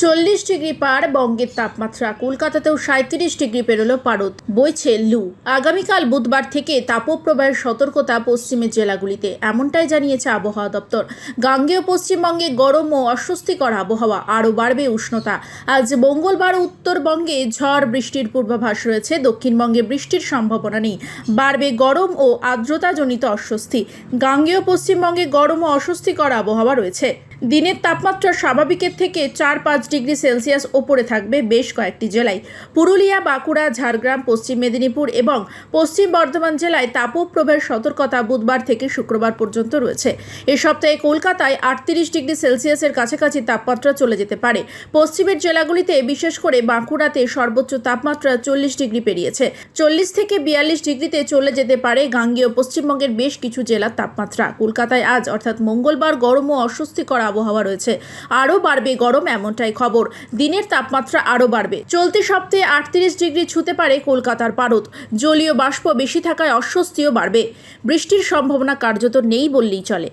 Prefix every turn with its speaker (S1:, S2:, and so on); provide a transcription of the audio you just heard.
S1: চল্লিশ ডিগ্রি পার বঙ্গের তাপমাত্রা। কলকাতাতেও সাঁত্রিশ ডিগ্রি পেরোলো পারদ। বইছে লু। আগামীকাল বুধবার থেকে তাপপ্রবাহের সতর্কতা পশ্চিমের জেলাগুলিতে, এমনটাই জানিয়েছে আবহাওয়া দপ্তর। গাঙ্গেয় পশ্চিমবঙ্গে গরম ও অস্বস্তিকর আবহাওয়া আরও বাড়বে উষ্ণতা। আজ মঙ্গলবার উত্তরবঙ্গে ঝড় বৃষ্টির পূর্বাভাস রয়েছে। দক্ষিণবঙ্গে বৃষ্টির সম্ভাবনা নেই। বাড়বে গরম ও আর্দ্রতাজনিত অস্বস্তি। গাঙ্গেয় পশ্চিমবঙ্গে গরম ও অস্বস্তিকর আবহাওয়া রয়েছে। দিনের তাপমাত্রা স্বাভাবিকের থেকে চার পাঁচ ডিগ্রি সেলসিয়াস ওপরে থাকবে বেশ কয়েকটি জেলায়। পুরুলিয়া, বাঁকুড়া, ঝাড়গ্রাম, পশ্চিম মেদিনীপুর এবং পশ্চিম বর্ধমান জেলায় তাপপ্রবাহের সতর্কতা বুধবার থেকে শুক্রবার পর্যন্ত রয়েছে। এ সপ্তাহে কলকাতায় আটত্রিশ ডিগ্রি সেলসিয়াসের কাছাকাছি তাপমাত্রা চলে যেতে পারে। পশ্চিমের জেলাগুলিতে, বিশেষ করে বাঁকুড়াতে সর্বোচ্চ তাপমাত্রা চল্লিশ ডিগ্রি পেরিয়েছে। চল্লিশ থেকে বিয়াল্লিশ ডিগ্রিতে চলে যেতে পারে গাঙ্গেয় পশ্চিমবঙ্গের বেশ কিছু জেলার তাপমাত্রা। কলকাতায় আজ, অর্থাৎ মঙ্গলবার, গরম ও অস্বস্তিকর আবহাওয়া রয়েছে। আরও বাড়বে গরম এমনটাই খবর। দিনের তাপমাত্রা আরও বাড়বে। চলতি সপ্তাহে আটত্রিশ ডিগ্রি ছুতে পারে কলকাতার পারদ। জলীয় বাষ্প বেশি থাকায় অস্বস্তিও বাড়বে। বৃষ্টির সম্ভাবনা কার্যত নেই বললেই চলে।